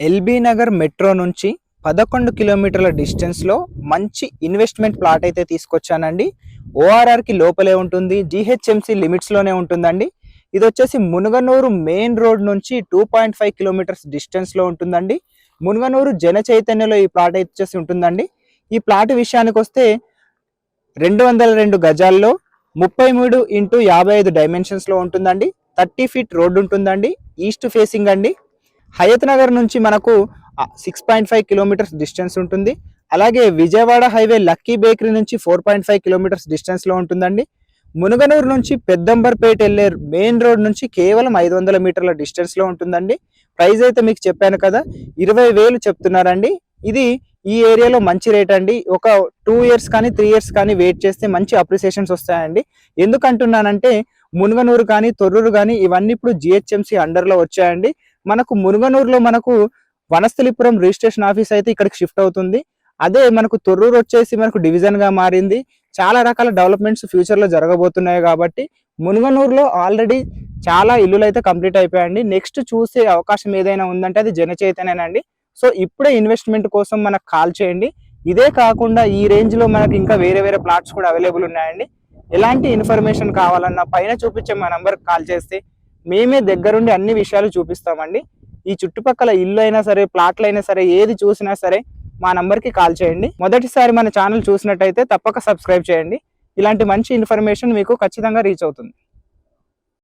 LB Nagar metro నుంచి పదకొండు కిలోమీటర్ల డిస్టెన్స్లో మంచి ఇన్వెస్ట్మెంట్ ప్లాట్ అయితే తీసుకొచ్చానండి. ఓఆర్ఆర్కి లోపలే ఉంటుంది జిహెచ్ఎంసి లిమిట్స్లోనే ఉంటుందండి. ఇది వచ్చేసి మునుగనూరు మెయిన్ రోడ్ నుంచి టూ పాయింట్ ఫైవ్ కిలోమీటర్స్ డిస్టెన్స్లో ఉంటుందండి. మునుగనూరు జన చైతన్యలో ఈ ప్లాట్ అయితే వచ్చేసి ఉంటుందండి. ఈ ప్లాట్ విషయానికి వస్తే రెండు వందల రెండు గజాల్లో ముప్పై మూడు ఇంటూ యాభై ఐదు డైమెన్షన్స్లో ఉంటుందండి. థర్టీ ఫీట్ రోడ్డు ఉంటుందండి. ఈస్ట్ ఫేసింగ్ అండి. హయత్ నగర్ నుంచి మనకు six point five kilometres distance ఉంటుంది. అలాగే విజయవాడ హైవే లక్కీ బేకరీ నుంచి ఫోర్ పాయింట్ ఫైవ్ కిలోమీటర్స్ డిస్టెన్స్లో ఉంటుందండి. మునుగనూరు నుంచి పెద్దంబర్పేట వెళ్ళే మెయిన్ రోడ్ నుంచి కేవలం ఐదు వందల మీటర్ల డిస్టెన్స్లో ఉంటుందండి. ప్రైస్ అయితే మీకు చెప్పాను కదా ఇరవై వేలు చెప్తున్నారండి. ఇది ఈ ఏరియాలో మంచి రేట్ అండి. ఒక టూ ఇయర్స్ కానీ త్రీ ఇయర్స్ కానీ వెయిట్ చేస్తే మంచి అప్రిసియేషన్స్ వస్తాయండి. ఎందుకంటున్నానంటే మునుగనూరు కానీ తొర్రూరు కానీ ఇవన్నీ ఇప్పుడు జిహెచ్ఎంసీ అండర్లో వచ్చాయండి. మనకు మునుగనూరులో మనకు వనస్థలిపురం రిజిస్ట్రేషన్ ఆఫీస్ అయితే ఇక్కడికి షిఫ్ట్ అవుతుంది. అదే మనకు తొర్రూరు వచ్చేసి మనకు డివిజన్గా మారింది. చాలా రకాల డెవలప్మెంట్స్ ఫ్యూచర్లో జరగబోతున్నాయి కాబట్టి మునుగనూరులో ఆల్రెడీ చాలా ఇల్లులు అయితే కంప్లీట్ అయిపోయాయండి. నెక్స్ట్ చూసే అవకాశం ఏదైనా ఉందంటే అది జన చైతన్యనండి సో ఇప్పుడే ఇన్వెస్ట్మెంట్ కోసం మనకు కాల్ చేయండి. ఇదే కాకుండా ఈ రేంజ్లో మనకి ఇంకా వేరే వేరే ప్లాట్స్ కూడా అవైలబుల్ ఉన్నాయండి. ఎలాంటి ఇన్ఫర్మేషన్ కావాలన్నా పైన చూపించే మా నంబర్కి కాల్ చేస్తే మేమే దగ్గరుండి అన్ని విషయాలు చూపిస్తామండి. ఈ చుట్టుపక్కల ఇల్లు అయినా సరే ప్లాట్లు అయినా సరే ఏది చూసినా సరే మా నంబర్కి కాల్ చేయండి. మొదటిసారి మన ఛానల్ చూసినట్టయితే తప్పక సబ్స్క్రైబ్ చేయండి. ఇలాంటి మంచి ఇన్ఫర్మేషన్ మీకు ఖచ్చితంగా రీచ్ అవుతుంది.